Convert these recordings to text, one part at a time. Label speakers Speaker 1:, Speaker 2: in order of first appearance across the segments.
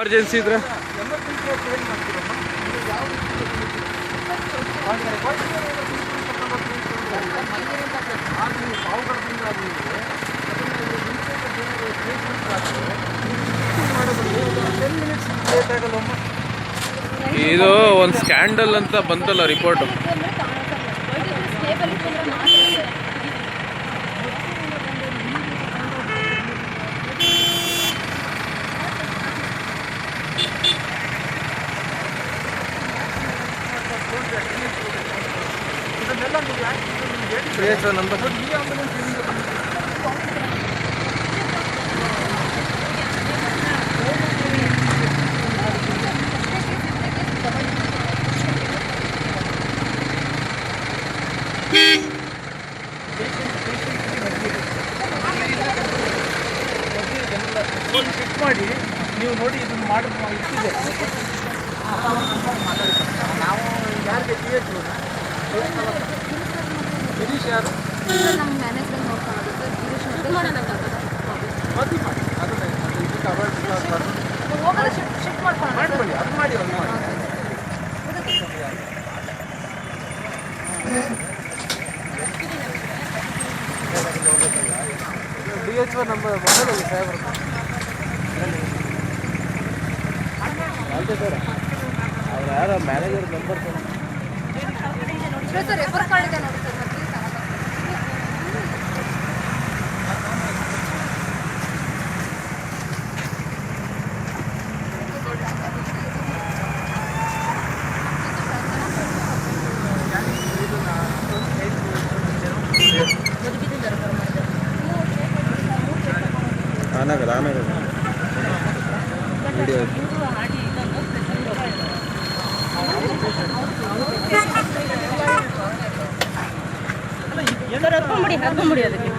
Speaker 1: Emergency ಇದ್ರೆ. ಇದು ಒಂದು ಸ್ಕ್ಯಾಂಡಲ್ ಅಂತ ಬಂತಲ್ಲ ರಿಪೋರ್ಟ್
Speaker 2: ಇದನ್ನೆಲ್ಲ ನೀವು ಯಾಕೆ ನಿಮ್ಗೆ ಹೇಳಿ
Speaker 1: ನಂಬರ್
Speaker 2: ನೋಡಿ, ಈ ಆಂಬುಲೆನ್ಸ್ ಇಲ್ಲಿಂದ ಬಂದಿದೆ. ನೋಡಿ ಚೆಕ್ ಮಾಡಿ ನೀವು ನೋಡಿ ಇದನ್ನು ಮಾಡಿ ಇಟ್ಟಿದೆ ನಾವು ಯಾರಿಗೆ ಟಿ ಎಚ್ ಗಿರೀಶ್ ಯಾರು
Speaker 3: ನಮ್ಮ ಮ್ಯಾನೇಜ್ಮೆಂಟ್ ನೋಡ್ಕೊಳ್ಳೋದು ಸರ್
Speaker 2: ಮದ್ದು ಮಾಡಿ ಅದನ್ನ ಇದಕ್ಕೆ ಅವಾಯ್ಡ್
Speaker 3: ಹೋಗೋದು ಶಿಫ್ಟ್ ಶಿಫ್ಟ್ ಮಾಡ್ಕೊಳ್ಳೋಣ
Speaker 2: ಮಾಡ್ಕೊಳ್ಳಿ ಅದು ಮಾಡಿ ಅದು ಮಾಡಿ ಡಿ ಎಚ್ ಓ ನಮ್ಮ ಮೊಬೈಲಲ್ಲಿ ಸಾಹೇಬ್ರು ಅವ್ರು ಯಾರೋ manager number
Speaker 3: sir refer card ಇದೆ ನೋಡಿ ಸರ್ ಮತ್ತೆ
Speaker 1: ಆನಾಗದ ಆನಾಗದ ವಿಡಿಯೋ
Speaker 4: ಹರ್ಕೊಂಬಿಡಿ ಹರ್ಕೊಂಬಿಡಿ ಅದಕ್ಕೆ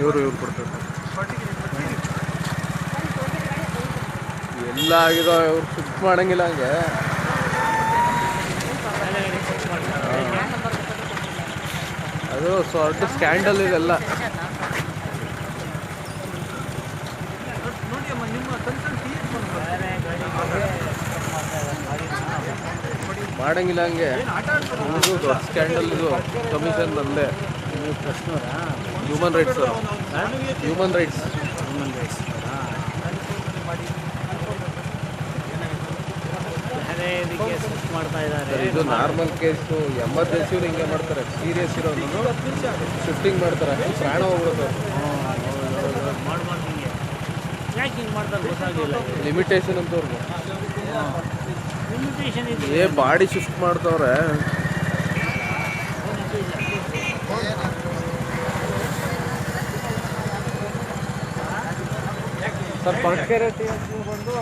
Speaker 1: ಇವರು ಇವ್ರು ಕೊಡ್ತಾರೆ ಎಲ್ಲ ಆಗಿದೋ ಇವ್ರು ಶಿಫ್ಟ್ ಮಾಡಂಗಿಲ್ಲ ಹಂಗೆ ಹಾ. ಅದು ದೊಡ್ಡ ಸ್ಕ್ಯಾಂಡಲ್ ಇದೆಲ್ಲ
Speaker 2: ನೋಡಿ ಅಮ್ಮ ನಿಮ್ಮ ಕನ್ಸರ್ನ್
Speaker 1: ಮಾಡಂಗಿಲ್ಲ ಹಂಗೆ. ದೊಡ್ಡ ಸ್ಕ್ಯಾಂಡಲ್ ಇದು. ಕಮಿಷನ್ ಬಂದೆ. ಹ್ಯೂಮನ್ ರೈಟ್ಸ್ ಹ್ಯೂಮನ್ ರೈಟ್ಸ್
Speaker 4: ಮಾಡ್ತಾ ಇದ್ದಾರೆ
Speaker 1: ಇದು ನಾರ್ಮಲ್ ಕೇಸು ಎಮರ್ಜೆನ್ಸಿ ಹಿಂಗೆ ಮಾಡ್ತಾರೆ. ಸೀರಿಯಸ್ ಇರೋ ಶಿಫ್ಟಿಂಗ್ ಮಾಡ್ತಾರೆ. ಪ್ರಾಣ ಹೋಗ್ಬಿಡುತ್ತೆ
Speaker 4: ಮಾಡ್ಬಾರ್ದು ಹಿಂಗೆ ಯಾಕೆ ಹಿಂಗೆ ಮಾಡ್ತಾರೆ ಗೊತ್ತಾಗಿಲ್ಲ
Speaker 1: ಲಿಮಿಟೇಷನ್ ಅಂತ ಅವ್ರಿಗೆ
Speaker 4: ಲಿಮಿಟೇಷನ್ ಇದೆ
Speaker 1: ಏ ಬಾಡಿ ಶಿಫ್ಟ್ ಮಾಡ್ತವ್ರೆ. ಸರ್ ಪರ್ಕೆರೆ ಬಂದು?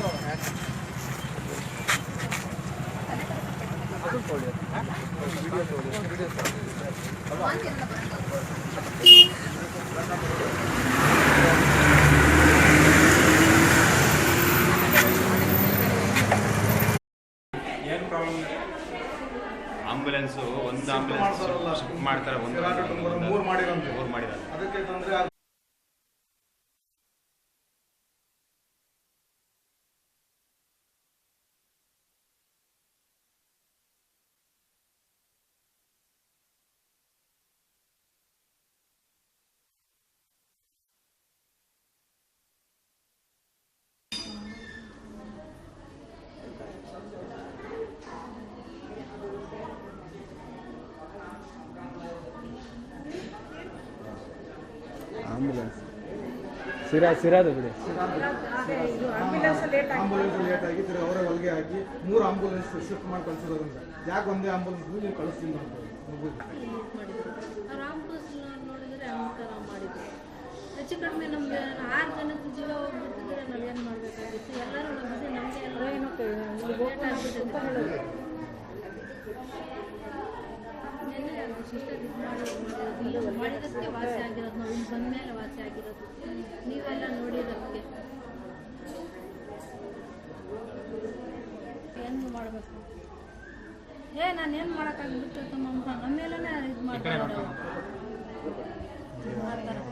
Speaker 5: ಆಂಬುಲೆನ್ಸು ಒಂದು ಆಂಬುಲೆನ್ಸ್ ಶಿಫ್ಟ್ ಮಾಡ್ತಾರೆ ಒಂದು
Speaker 2: ಮೂರು ಮಾಡಿರೋದು
Speaker 5: ಮೂರು ಮಾಡಿದ್ದಾರೆ.
Speaker 2: ಅದಕ್ಕೆ ತೊಂದರೆ
Speaker 1: ಸಿರಾ ಸಿರಾದ ಬಿಡಿ.
Speaker 2: ಆಂಬುಲೆನ್ಸ್ ಲೇಟ್ ಆಗಿ ತಿರ್ಗಿ ಅವರೇ ಹೊಲಿಗೆ ಹಾಕಿ ಮೂರು ಆಂಬುಲೆನ್ಸ್ ಶಿಫ್ಟ್ ಮಾಡಿ ಕಳಿಸಿರೋದ್ರಿಂದ. ಯಾಕೆ ಒಂದೇ ಆಂಬುಲೆನ್ಸ್ ನೀವು ಕಳಿಸ್ತೀನಿ ಅಂತ
Speaker 6: ಹೆಚ್ಚು ಕಡಿಮೆ ನಮ್ಗೆ ಆರು ಜನದ ಜೀವ ಹೋಗ್ಬಿಟ್ಟಿದ್ರೆ ನಾವೇನು ಮಾಡಬೇಕಾಗಿತ್ತು? ಎಲ್ಲರೂ ನಂಬಿಸಿ ನಮಗೆ ನೆನ್ನೆ ಅದು ಸಿಸ್ಟರ್ ಇದು ಮಾಡೋದು ಮಾಡಿದಕ್ಕೆ ವಾಸಿ ಆಗಿರೋದು ನಾವು ಇಲ್ಲಿ ಬಂದಮೇಲೆ ವಾಸಿ ಆಗಿರೋದು ನೀವೆಲ್ಲ ನೋಡಿರೋದಕ್ಕೆ ಏನು ಮಾಡಬೇಕು ಏ ನಾನು ಏನು ಮಾಡೋಕ್ಕಾಗ್ಬಿಟ್ಟು ನಮ್ಮ ಆಮೇಲೆ ಮೇಲೇ ಇದು ಮಾಡ್ತಾರೆ. ಮಾಡ್ತಾರೆ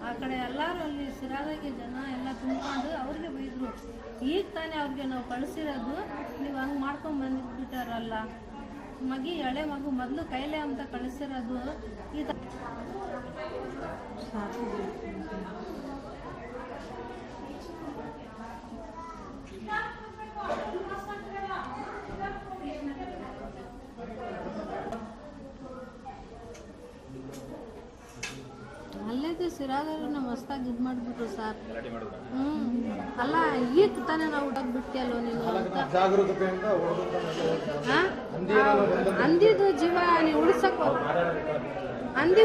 Speaker 6: ಆ ಕಡೆ ಎಲ್ಲರೂ ಅಲ್ಲಿ ಸಿರಾದಾಗಿ ಜನ ಎಲ್ಲ ತುಂಬಿಕೊಂಡು ಅವ್ರಿಗೆ ಬೈದರು ಈಗ ತಾನೇ ಅವ್ರಿಗೆ ನಾವು ಕಳಿಸಿರೋದು, ನೀವು ಹಂಗೆ ಮಾಡ್ಕೊಂಡು ಬಂದ್ಬಿಟ್ಟಾರಲ್ಲ ಮಗಿ, ಎಳೆ ಮಗು ಮೊದಲು ಕೈಲೆ ಅಂತ ಕಳಿಸಿರೋದು, ಈ ತ- ಸಿರಾಗರನ್ನ ಮಸ್ತಾಗಿ ಇದು ಮಾಡಿಬಿಟ್ರು ಸರ್. ಹ್ಮ್. ಅಲ್ಲ ಈಗ ತಾನೇ ನಾವು ಹುಡುಗ ಬಿಟ್ಟಿಯಲ್ವ ನೀನು ಅಂತ. ಹಾ? ಅಂದಿದ್ದು ಜೀವ ನೀವು ಉಳಿಸಕ್ ಅಂದಿ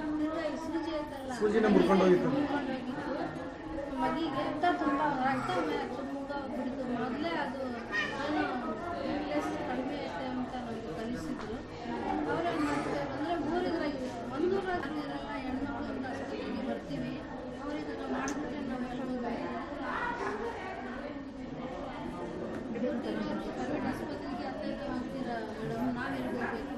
Speaker 2: ಸೂಜಿನ ಮುರ್ಕೊಂಡು ಹೋಗಿತ್ತು.
Speaker 6: ಮಗಿಗೆ ರಕ್ತ ತುಂಬ ರಕ್ತ ತುಂಬ ಬಿಡ್ತು. ಮೊದಲೇ ಅದು ಕಡಿಮೆ ಐತೆ ಅಂತ ನಮಗೆ ಕಲಿಸಿದ್ರು ಅವ್ರೇನು ಮಾಡ್ತಾರೆ ಅಂದರೆ ಊರಿದ್ರಾಗ ಒಂದೂರಾಗ ಇರಲ್ಲ ಹೆಣ್ಮಕ್ಳು ಅಂತ ಆಸ್ಪತ್ರೆಗೆ ಬರ್ತೀವಿ ಅವ್ರಿಗೆ ನಾವು ಮಾಡಿಬಿಟ್ರೆ ನಾವು ಪ್ರೈವೇಟ್ ಆಸ್ಪತ್ರೆಗೆ ಹತ್ತೈದು ಹೋಗ್ತೀರಾ ಮೇಡಮ್ ನಾವು ಹೇಳ್ಬೇಕು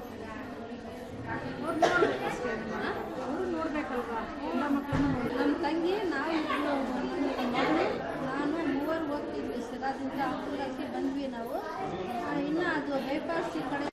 Speaker 6: ಅವರು ನೋಡ್ಬೇಕಲ್ವಾ ನಮ್ಮ ತಂಗಿ ನಾವು ಇಬ್ರು, ನಮ್ಮ ಮಗಳು ನಾನು ಮೂವರು ಹೋಗ್ತಿದ್ವಿ ಸಿರಾದಿಂದ ಆಂಬುಲೆನ್ಸ್ಗೆ ಬಂದ್ವಿ ನಾವು ಆ, ಇನ್ನು ಅದು ಬೈಪಾಸ್ ಈ ಕಡೆ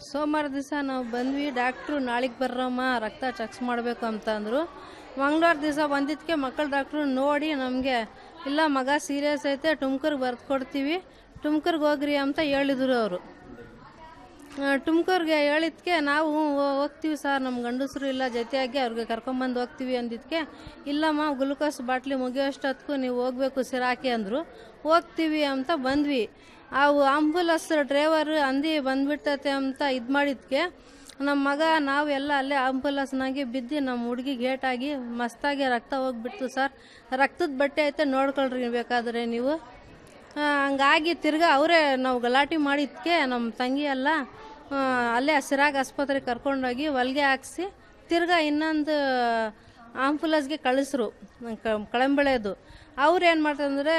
Speaker 6: ಸೋಮವಾರ ದಿವಸ ನಾವು ಬಂದ್ವಿ. ಡಾಕ್ಟ್ರು ನಾಳೆಗೆ ಬರ್ರಮ್ಮ, ರಕ್ತ ಚೆಕ್ಸ್ ಮಾಡಬೇಕು ಅಂತ ಅಂದರು. ಮಂಗಳವಾರ ದಿವಸ ಬಂದಿದ್ದಕ್ಕೆ ಮಕ್ಕಳ ಡಾಕ್ಟ್ರು ನೋಡಿ ನಮಗೆ, ಇಲ್ಲ ಮಗ ಸೀರಿಯಸ್ ಐತೆ, ಟುಮ್ಕರ್ಗೆ ಬರ್ದು ಕೊಡ್ತೀವಿ, ಟುಮ್ಕರ್ಗೆ ಹೋಗ್ರಿ ಅಂತ ಹೇಳಿದರು ಅವರು. ಟುಮ್ಕರ್ಗೆ ಹೇಳಿದ್ಕೆ, ನಾವು ಹೋಗ್ತೀವಿ ಸರ್ ನಮ್ಮ ಗಂಡಸರು ಇಲ್ಲ, ಜೊತೆಯಾಗಿ ಅವ್ರಿಗೆ ಕರ್ಕೊಂಬಂದು ಹೋಗ್ತೀವಿ ಅಂದಿದ್ದಕ್ಕೆ ಇಲ್ಲಮ್ಮ, ಗ್ಲುಕೋಸ್ ಬಾಟ್ಲಿ ಮುಗಿಯೋಷ್ಟೊತ್ತಿಗೂ ನೀವು ಹೋಗ್ಬೇಕು ಸಿರಾಕಿ ಅಂದರು. ಹೋಗ್ತೀವಿ ಅಂತ ಬಂದ್ವಿ. ಆ ಆಂಬುಲೆನ್ಸ್ ಡ್ರೈವರ್ ಅಂದಿ ಬಂದ್ಬಿಟ್ಟತೆ ಅಂತ ಇದು ಮಾಡಿದ್ಕೆ. ನಮ್ಮ ಮಗ ನಾವೆಲ್ಲ ಅಲ್ಲೇ ಆಂಬುಲೆನ್ಸ್ನಾಗೆ ಬಿದ್ದು ನಮ್ಮ ಹುಡುಗಿ ಗೇಟಾಗಿ ಮಸ್ತಾಗಿ ರಕ್ತ ಹೋಗ್ಬಿಡ್ತು ಸರ್. ರಕ್ತದ ಬಟ್ಟೆ ಐತೆ, ನೋಡ್ಕೊಳ್ರಿ ಬೇಕಾದರೆ ನೀವು. ಹಂಗಾಗಿ ತಿರ್ಗಾ ಅವರೇ ನಾವು ಗಲಾಟೆ ಮಾಡಿದ್ಕೆ ನಮ್ಮ ತಂಗಿ ಎಲ್ಲ ಅಲ್ಲೇ ಸಿರಾಗ್ ಆಸ್ಪತ್ರೆಗೆ ಕರ್ಕೊಂಡೋಗಿ ಹೊಲಿಗೆ ಹಾಕ್ಸಿ ತಿರ್ಗಾ ಇನ್ನೊಂದು ಆಂಬುಲೆನ್ಸ್ಗೆ ಕಳಿಸ್ರು ಕಳಂಬಳೆದು. ಅವ್ರು ಏನು ಮಾಡ್ತಂದ್ರೆ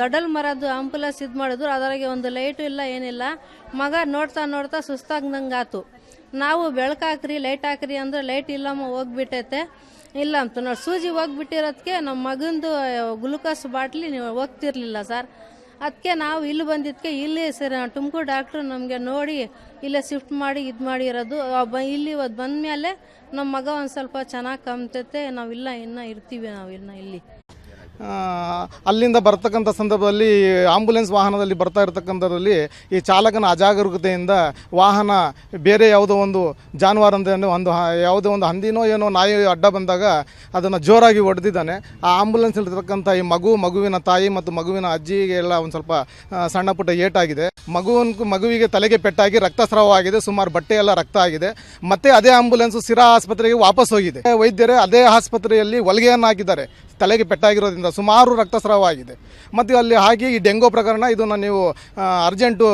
Speaker 6: ದೊಡ್ಡಲ್ ಮರದ್ದು ಆಂಬುಲೆನ್ಸ್ ಇದು ಮಾಡಿದ್ರು, ಅದರಾಗೆ ಒಂದು ಲೈಟು ಇಲ್ಲ, ಏನಿಲ್ಲ. ಮಗ ನೋಡ್ತಾ ನೋಡ್ತಾ ಸುಸ್ತಾಗ್ದಂಗೆ ಆತು ನಾವು ಬೆಳಕಾಕ್ರಿ, ಲೈಟ್ ಹಾಕ್ರಿ ಅಂದ್ರೆ ಲೈಟ್ ಇಲ್ಲಮ್ಮ ಹೋಗ್ಬಿಟ್ಟೈತೆ. ಇಲ್ಲ ಅಂತ. ನೋಡಿ, ಸೂಜಿ ಹೋಗ್ಬಿಟ್ಟಿರೋದಕ್ಕೆ ನಮ್ಮ ಮಗಂದು ಗ್ಲುಕೋಸ್ ಬಾಟ್ಲಿ ನೀವು ಹೋಗ್ತಿರ್ಲಿಲ್ಲ ಸರ್. ಅದಕ್ಕೆ ನಾವು ಇಲ್ಲಿ ಬಂದಿದ್ದಕ್ಕೆ ಇಲ್ಲಿ ಸರ್ ತುಮಕೂರು ಡಾಕ್ಟ್ರು ನಮಗೆ ನೋಡಿ ಇಲ್ಲೇ ಶಿಫ್ಟ್ ಮಾಡಿ ಇದು ಮಾಡಿರೋದು ಇಲ್ಲಿ ಇವತ್ತು ಬಂದಮೇಲೆ ನಮ್ಮ ಮಗ ಒಂದು ಸ್ವಲ್ಪ ಚೆನ್ನಾಗಿ ಕಮ್ತೈತೆ ನಾವಿಲ್ಲ ಇನ್ನೂ ಇರ್ತೀವಿ ನಾವು ಇನ್ನೂ ಇಲ್ಲಿ.
Speaker 2: ಅಲ್ಲಿಂದ ಬರ್ತಕ್ಕಂಥ ಸಂದರ್ಭದಲ್ಲಿ ಆಂಬುಲೆನ್ಸ್ ವಾಹನದಲ್ಲಿ ಬರ್ತಾ ಇರತಕ್ಕಂಥದ್ರಲ್ಲಿ ಈ ಚಾಲಕನ ಅಜಾಗರೂಕತೆಯಿಂದ ವಾಹನ ಬೇರೆ ಯಾವುದೋ ಒಂದು ಜಾನುವಾರು ಅಂತ ಒಂದು ಯಾವುದೋ ಒಂದು ಹಂದಿನೋ ಏನೋ ನಾಯಿ ಅಡ್ಡ ಬಂದಾಗ ಅದನ್ನು ಜೋರಾಗಿ ಹೊಡೆದಿದ್ದಾನೆ. ಆ ಆಂಬುಲೆನ್ಸ್ ಇರ್ತಕ್ಕಂಥ ಈ ಮಗು, ಮಗುವಿನ ತಾಯಿ ಮತ್ತು ಮಗುವಿನ ಅಜ್ಜಿಗೆ ಎಲ್ಲ ಒಂದು ಸ್ವಲ್ಪ ಸಣ್ಣ ಪುಟ್ಟ ಏಟಾಗಿದೆ. ಮಗುವನ್, ಮಗುವಿಗೆ ತಲೆಗೆ ಪೆಟ್ಟಾಗಿ ರಕ್ತಸ್ರಾವ ಆಗಿದೆ ಸುಮಾರು ಬಟ್ಟೆ ಎಲ್ಲ ರಕ್ತ ಆಗಿದೆ. ಮತ್ತೆ ಅದೇ ಆಂಬುಲೆನ್ಸ್ ಸಿರಾ ಆಸ್ಪತ್ರೆಗೆ ವಾಪಸ್ ಹೋಗಿದೆ. ವೈದ್ಯರೇ ಅದೇ ಆಸ್ಪತ್ರೆಯಲ್ಲಿ ಹೊಲಿಗೆಯನ್ನು ಹಾಕಿದ್ದಾರೆ ತಲೆಗೆ ಪೆಟ್ಟಾಗಿರೋದ್ರಿಂದ ಸುಮಾರು ರಕ್ತಸ್ರಾವ ಆಗಿದೆ ಮತ್ತು ಅಲ್ಲಿ ಹಾಗೆ ಈ ಡೆಂಗೋ ಪ್ರಕರಣ, ಇದನ್ನು ನೀವು ಅರ್ಜೆಂಟು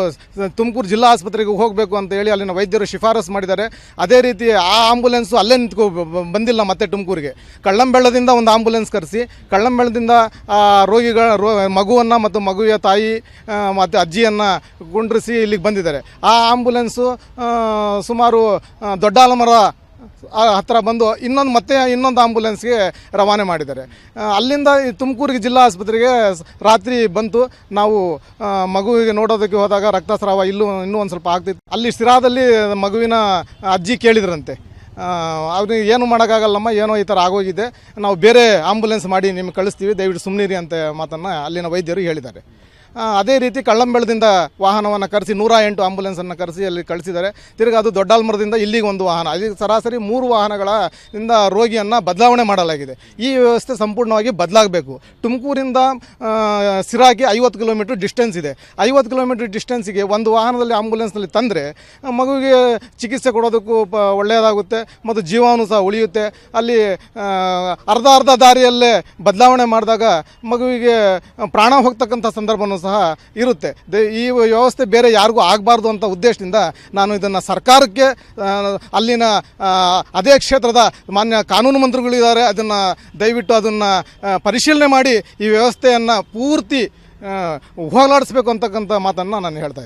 Speaker 2: ತುಮಕೂರು ಜಿಲ್ಲಾ ಆಸ್ಪತ್ರೆಗೆ ಹೋಗಬೇಕು ಅಂತ ಹೇಳಿ ಅಲ್ಲಿನ ವೈದ್ಯರು ಶಿಫಾರಸು ಮಾಡಿದ್ದಾರೆ. ಅದೇ ರೀತಿ ಆ ಆಂಬುಲೆನ್ಸು ಅಲ್ಲೇ ನಿಂತ್ಕೊ ಬಂದಿಲ್ಲ ಮತ್ತೆ ತುಮಕೂರಿಗೆ. ಕಳ್ಳಂಬೆಳ್ಳದಿಂದ ಒಂದು ಆಂಬುಲೆನ್ಸ್ ಕರೆಸಿ, ಕಳ್ಳಂಬೆಳ್ಳದಿಂದ ರೋಗಿಗಳ ರೋ, ಮಗುವನ್ನು ಮತ್ತು ಮಗುವಿಯ ತಾಯಿ ಮತ್ತು ಅಜ್ಜಿಯನ್ನು ಕುಂಡ್ರಿಸಿ ಇಲ್ಲಿಗೆ ಬಂದಿದ್ದಾರೆ. ಆ ಆಂಬುಲೆನ್ಸು ಸುಮಾರು ದೊಡ್ಡ ದೊಡ್ಡಾಲಮರ ಆ ಹತ್ರ ಬಂದು ಇನ್ನೊಂದು ಮತ್ತೆ ಇನ್ನೊಂದು ಆಂಬುಲೆನ್ಸ್ಗೆ ರವಾನೆ ಮಾಡಿದ್ದಾರೆ. ಅಲ್ಲಿಂದ ತುಮಕೂರಿಗೆ ಜಿಲ್ಲಾ ಆಸ್ಪತ್ರೆಗೆ ರಾತ್ರಿ ಬಂತು. ನಾವು ಮಗುವಿಗೆ ನೋಡೋದಕ್ಕೆ ಹೋದಾಗ ರಕ್ತಸ್ರಾವ ಇಲ್ಲೂ, ಇನ್ನೂ ಒಂದು ಸ್ವಲ್ಪ ಆಗ್ತಿತ್ತು. ಅಲ್ಲಿ ಸಿರಾದಲ್ಲಿ ಮಗುವಿನ ಅಜ್ಜಿ ಕೇಳಿದ್ರಂತೆ. ಅವ್ರಿಗೆ ಏನು ಮಾಡೋಕ್ಕಾಗಲ್ಲಮ್ಮ, ಏನೋ ಈ ಥರ ಆಗೋಗಿದೆ. ನಾವು ಬೇರೆ ಆಂಬುಲೆನ್ಸ್ ಮಾಡಿ ನಿಮ್ಗೆ ಕಳಿಸ್ತೀವಿ, ದಯವಿಟ್ಟು ಸುಮ್ಮನಿರಿ ಅಂತ ಮಾತನ್ನು ಅಲ್ಲಿನ ವೈದ್ಯರು ಹೇಳಿದ್ದಾರೆ. ಅದೇ ರೀತಿ ಕಳ್ಳಂಬೆಳದಿಂದ ವಾಹನವನ್ನು ಕರೆಸಿ ನೂರ ಎಂಟು ಆಂಬುಲೆನ್ಸನ್ನು ಕರೆಸಿ ಅಲ್ಲಿ ಕಳಿಸಿದ್ದಾರೆ. ತಿರ್ಗಿ ಅದು ದೊಡ್ಡಾಲ್ಮರದಿಂದ ಇಲ್ಲಿಗೆ ಒಂದು ವಾಹನ, ಅಲ್ಲಿ ಸರಾಸರಿ ಮೂರು ವಾಹನಗಳ ಇಂದ ರೋಗಿಯನ್ನು ಬದಲಾವಣೆ ಮಾಡಲಾಗಿದೆ. ಈ ವ್ಯವಸ್ಥೆ ಸಂಪೂರ್ಣವಾಗಿ ಬದಲಾಗಬೇಕು. ತುಮಕೂರಿಂದ ಸಿರಾಗಿ ಐವತ್ತು ಕಿಲೋಮೀಟ್ರ್ ಡಿಸ್ಟೆನ್ಸ್ ಇದೆ. ಐವತ್ತು ಕಿಲೋಮೀಟ್ರ್ ಡಿಸ್ಟೆನ್ಸಿಗೆ ಒಂದು ವಾಹನದಲ್ಲಿ ಆಂಬುಲೆನ್ಸ್ನಲ್ಲಿ ತಂದರೆ ಮಗುವಿಗೆ ಚಿಕಿತ್ಸೆ ಕೊಡೋದಕ್ಕೂ ಪ, ಒಳ್ಳೆಯದಾಗುತ್ತೆ, ಮತ್ತು ಜೀವಾನು ಸಹ ಉಳಿಯುತ್ತೆ. ಅಲ್ಲಿ ಅರ್ಧ ಅರ್ಧ ದಾರಿಯಲ್ಲೇ ಬದಲಾವಣೆ ಮಾಡಿದಾಗ ಮಗುವಿಗೆ ಪ್ರಾಣ ಹೋಗ್ತಕ್ಕಂಥ ಸಂದರ್ಭನೂ ಸಹ ಇರುತ್ತೆ. ಈ ವ್ಯವಸ್ಥೆ ಬೇರೆ ಯಾರಿಗೂ ಆಗಬಾರ್ದು ಅಂತ ಉದ್ದೇಶದಿಂದ ನಾನು ಇದನ್ನು ಸರ್ಕಾರಕ್ಕೆ ಅಲ್ಲಿನ ಅದೇ ಕ್ಷೇತ್ರದ ಮಾನ್ಯ ಕಾನೂನು ಮಂತ್ರಿಗಳಿದ್ದಾರೆ ಅದನ್ನು ದಯವಿಟ್ಟು ಅದನ್ನು ಪರಿಶೀಲನೆ ಮಾಡಿ ಈ ವ್ಯವಸ್ಥೆಯನ್ನು ಪೂರ್ತಿ ಹೋಗಲಾಡಿಸ್ಬೇಕು ಅಂತಕ್ಕಂಥ ಮಾತನ್ನು ನಾನು ಹೇಳ್ತಾ